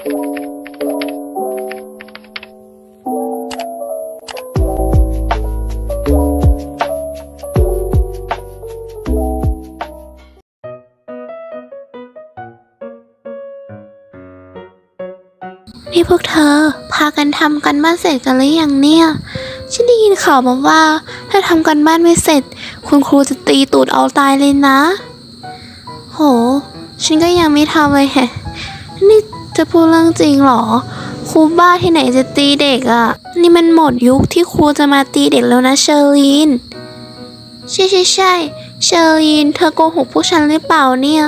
นี่พวกเธอ พากันทำกันบ้านเสร็จกันหรือยังเนี่ย ฉันได้ยินข่าวมาว่า ถ้าทำกันบ้านไม่เสร็จ คุณครูจะตีตูดเอาตายเลยนะ โห ฉันก็ยังไม่ทำเลยแฮะ นี่ จะพูดเรื่องจริงเหรอ ครูบ้าที่ไหนจะตีเด็กอะ่ะ นี่มันหมดยุคที่ครูจะมาตีเด็กแล้วนะเชอรีน ใช่ใช่ใช่เชอรีน เธอโกหกพวกฉันหรือเปล่าเนี่ย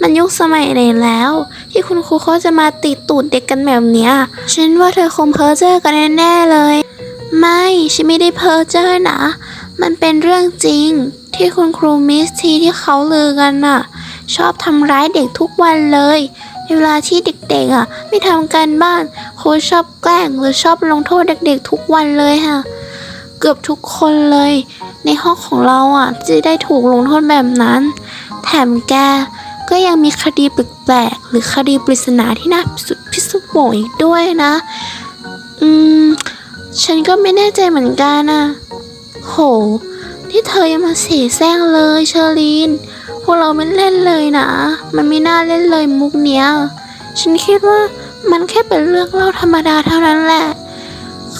มันยุคสมัยไหนแล้ว ที่คุณครูเขาจะมาติดตูดเด็กกันแบบเนี้ย ฉันว่าเธอคงเพ้อเจ้อกันแน่ๆเลย ไม่ฉันไม่ได้เพ้อเจ้อนะ มันเป็นเรื่องจริงที่คุณครูมิสทีที่เขาลือกันน่ะ ชอบทำร้ายเด็กทุกวันเลย เวลาที่เด็กๆอะ ไม่ทำการบ้านครูชอบแกล้งหรือชอบลงโทษเด็กๆ ทุกวันเลยค่ะ เกือบทุกคนเลย ในห้องของเราอะจะได้ถูกลงโทษแบบนั้น แถมแกก็ยังมีคดีแปลกๆหรือคดีปริศนาที่น่าสุดพิศวงอีกด้วยนะ อืม ฉันก็ไม่แน่ใจเหมือนกันนะโห ที่เธอยังมาเสียแซงเลยเชอรีน พวกเราไม่เล่นเลยนะ มันไม่น่าเล่นเลยมุกเนี้ย ฉันคิดว่ามันแค่เป็นเรื่องเล่าธรรมดาเท่านั้นแหละ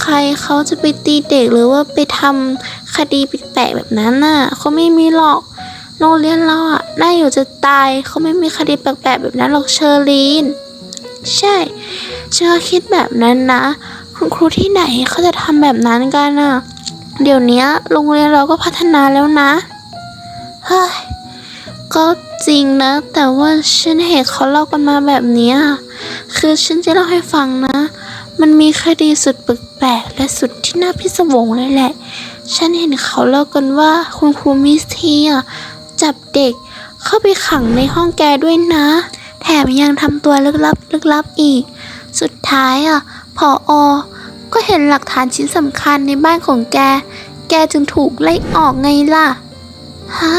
ใครเขาจะไปตีเด็กหรือว่าไปทำคดีแปลกแบบนั้นน่ะเขาไม่มีหรอก โรงเรียนเราอะน่าอยู่จะตายเขาไม่มีคดีแปลกๆแบบนั้นหรอกเชอรีน ใช่เชอคิดแบบนั้นนะ คุณครูที่ไหนเขาจะทำแบบนั้นกันอะ เดี๋ยวนี้โรงเรียนเราก็พัฒนาแล้วนะ เฮ้ย ก็จริงนะ แต่ว่าฉันเห็นเขาเล่ากันมาแบบนี้ คือฉันจะเล่าให้ฟังนะ มันมีคดีสุดแปลกและสุดที่น่าพิศวงเลยแหละ ฉันเห็นเขาเล่ากันว่าคุณครูมิสทีอะจับเด็กเข้าไปขังในห้องแกด้วยนะ แถมยังทำตัวลึกลับลึกลับอีก สุดท้ายอะพออ ก็เห็นหลักฐานชิ้นสำคัญในบ้านของแก แกจึงถูกไล่ออกไงล่ะ ฮะ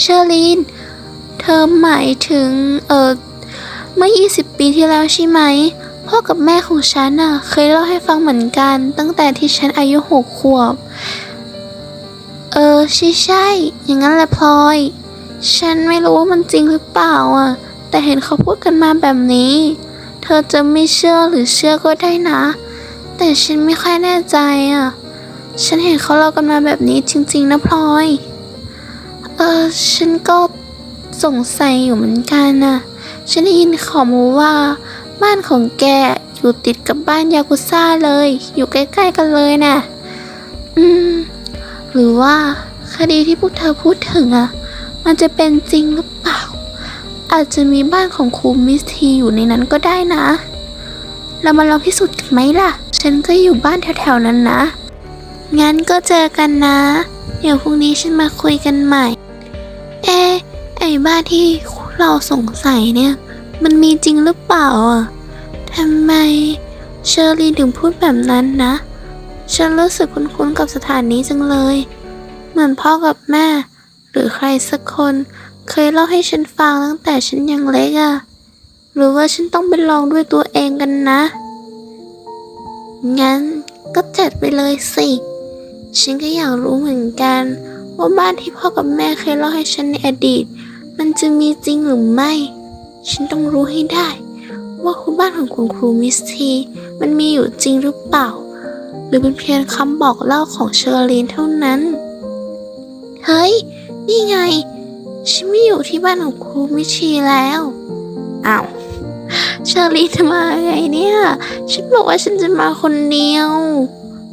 เชอรีน เธอหมายถึง เออเมื่อ 20 ปีที่แล้วใช่ไหม พ่อกับแม่ของฉันน่ะ เคยเล่าให้ฟังเหมือนกัน ตั้งแต่ที่ฉันอายุหกขวบ เออ ใช่ใช่ อย่างนั้นแหละพลอย ฉันไม่รู้ว่ามันจริงหรือเปล่าอะ แต่เห็นเขาพูดกันมาแบบนี้ เธอจะไม่เชื่อหรือเชื่อก็ได้นะ แต่ฉันไม่ค่อยแน่ใจอะ ฉันเห็นเขาเล่ากันมาแบบนี้จริง ๆ นะพลอย เออ ฉันก็สงสัยอยู่เหมือนกันน่ะ ฉันได้ยินข่าวมาว่า บ้านของแกอยู่ติดกับบ้านยากุซ่าเลย อยู่ใกล้ ๆ กันเลยน่ะ อืม หรือว่าคดีที่พวกเธอพูดถึงอะ มันจะเป็นจริงหรือเปล่า อาจจะมีบ้านของครูมิสทีอยู่ในนั้นก็ได้นะ เรามาลองพิสูจน์กันไหมล่ะ ฉันก็อยู่บ้านแถวๆนั้นนะ งั้นก็เจอกันนะ เดี๋ยวพรุ่งนี้ฉันมาคุยกันใหม่ เอ๊ะไอ้บ้านที่เราสงสัยเนี่ย มันมีจริงหรือเปล่าอะทำไมเชอรี่ถึงพูดแบบนั้นนะ ฉันรู้สึกคุ้นๆกับสถานนี้จังเลย เหมือนพ่อกับแม่ หรือใครสักคน เคยเล่าให้ฉันฟังตั้งแต่ฉันยังเล็กอะ หรือว่าฉันต้องไปลองด้วยตัวเองกันนะ งั้นก็จัดไปเลยสิ ฉันก็อยากรู้เหมือนกัน ว่าบ้านที่พ่อกับแม่เคยเล่าให้ฉันในอดีต มันจะมีจริงหรือไม่ ฉันต้องรู้ให้ได้ ว่าคุณบ้านของคุณครูมิสทีมันมีอยู่จริงหรือเปล่า หรือเป็นเพียงคำบอกเล่าของเชอรีนเท่านั้น เฮ้ย นี่ไง ฉันไม่อยู่ที่บ้านของครูมิชีแล้ว อ้าว เชอรีนมาไงเนี่ย ฉันบอกว่าฉันจะมาคนเดียว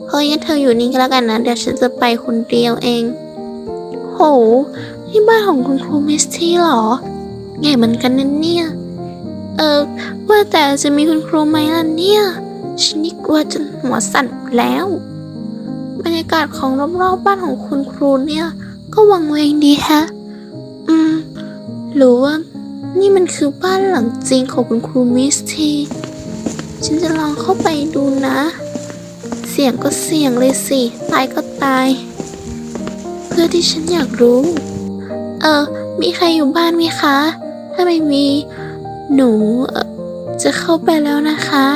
เฮ้ยงั้นเธออยู่นี่ก็แล้วกันนะ เดี๋ยวฉันจะไปคนเดียวเอง โหที่บ้านของคุณครูมิสตี้เหรอใหญ่เหมือนกันนะเนี่ย เออ ว่าแต่จะมีคุณครูไหมล่ะเนี่ย ฉันนี่กลัวจนหัวสั่นแล้วบรรยากาศของรอบๆบ้านของคุณครูเนี่ย ก็วังเวงดีฮะ อืม หรือว่า นี่มันคือบ้านหลังจริงของคุณครูมิสทีฉันจะลองเข้าไปดูนะ เสี่ยงก็เสี่ยงเลยสิ ตายก็ตาย เพื่อที่ฉันอยากรู้ เออ มีใครอยู่บ้านไหมคะ ถ้าไม่มี หนูจะเข้าไปแล้วนะคะ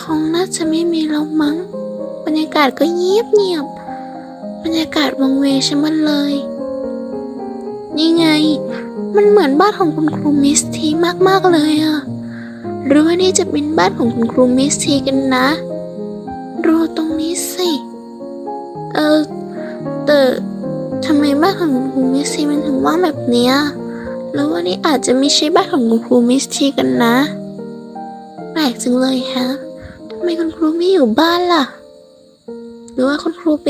คงน่าจะไม่มีแล้วมั้ง บรรยากาศก็เงียบเงียบบรรยากาศวังเวชมันเลย นี่ไง มันเหมือนบ้านของคุณครูมิสทีมากๆเลยอะหรือว่านี่จะเป็นบ้านของคุณครูมิสทีกันนะดูตรงนี้สิ เออแต่ทำไมบ้านของคุณครูมิสทีมันถึงว่างแบบเนี้ยหรือว่านี่อาจจะไม่ใช่บ้านของคุณครูมิสทีกันนะ แปลกจังเลยฮะทำไมคุณครูไม่อยู่บ้านล่ะ หรือว่าคุณครูไป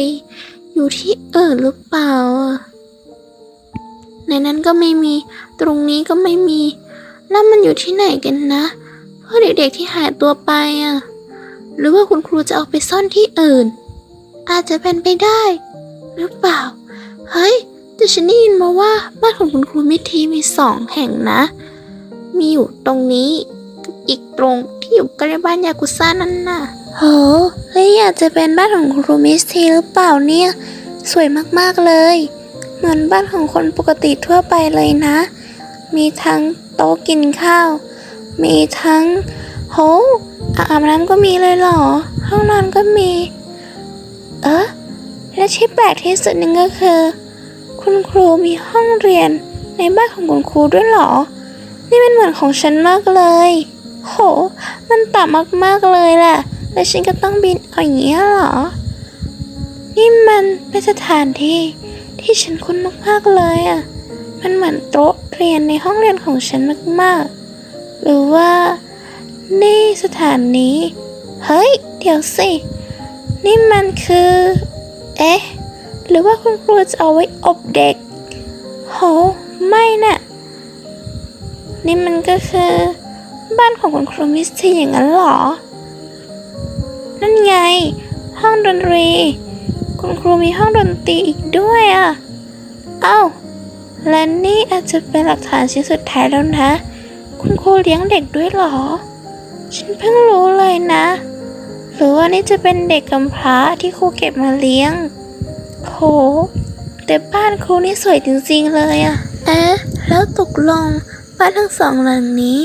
อยู่ที่อื่นหรือเปล่าอะ ในนั้นก็ไม่มี ตรงนี้ก็ไม่มี แล้วมันอยู่ที่ไหนกันนะเพราะเด็กๆที่หายตัวไปอะ หรือว่าคุณครูจะเอาไปซ่อนที่อื่น อาจจะเป็นไปได้ หรือเปล่า เฮ้ยแต่ฉันได้ยินมาว่าบ้านของคุณครูมิทีมีสองแห่งนะ มีอยู่ตรงนี้กับอีกตรงที่อยู่ใกล้บ้านยากุซ่านั่นน่ะโหแล้วอยากจะเป็นบ้านของคุณครูมิสทีหรือเปล่าเนี่ย สวยมากๆเลย เหมือนบ้านของคนปกติทั่วไปเลยนะ มีทั้งโต๊ะกินข้าว มีทั้งโหอางอาบน้ำก็มีเลยเหรอ ห้องนอนก็มี เอ๊ะและที่แปลกที่สุดหนึงก็คือ คุณครูมีห้องเรียนในบ้านของคุณครูด้วยเหรอ นี่มันเหมือนของฉันมากเลย โห มันต่ำมากๆเลยแหละ แล้วฉันก็ต้องบินเอาอย่างเงี้เหรอ นี่มันเป็นสถานที่ ที่ฉันคุ้นมากๆเลยอะ มันเหมือนโต๊ะเรียนในห้องเรียนของฉันมากๆ หรือว่า นี่สถานนี้ เฮ้ย เดี๋ยวสิ นี่มันคือ เอ๊ะ หรือว่าคุณครูจะเอาไว้อบเด็ก โห ไม่น่ะ นี่มันก็คือ บ้านของคุณครูมิสทีอย่างนั้นเหรอ นั่นไง ห้องดนตรี คุณครูมีห้องดนตรีอีกด้วยอะ เอ้า และนี่อาจจะเป็นหลักฐานชิ้นสุดท้ายแล้วนะ คุณครูเลี้ยงเด็กด้วยเหรอ ฉันเพิ่งรู้เลยนะ หรือว่านี่จะเป็นเด็กกำพร้าที่ครูเก็บมาเลี้ยง โห แต่บ้านครูนี่สวยจริงๆเลยอะเอ๊ะแล้วตกลงบ้านทั้งสองหลังนี้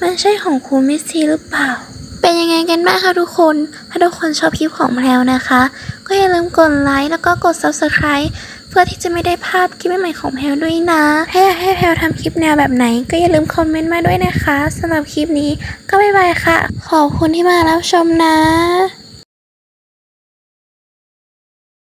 มันใช่ของครูมิสซีหรือเปล่า เป็นยังไงกันบ้างคะทุกคน ถ้าทุกคนชอบคลิปของแพรวนะคะ ก็อย่าลืมกดไลค์แล้วก็กด subscribe เพื่อที่จะไม่ได้พลาดคลิปใหม่ๆของแพรวด้วยนะ ถ้าอยากให้แพรวทำคลิปแนวแบบไหน ก็อย่าลืมคอมเมนต์มาด้วยนะคะสำหรับคลิปนี้ก็บ๊ายบายค่ะ ขอบคุณที่มารับชมนะ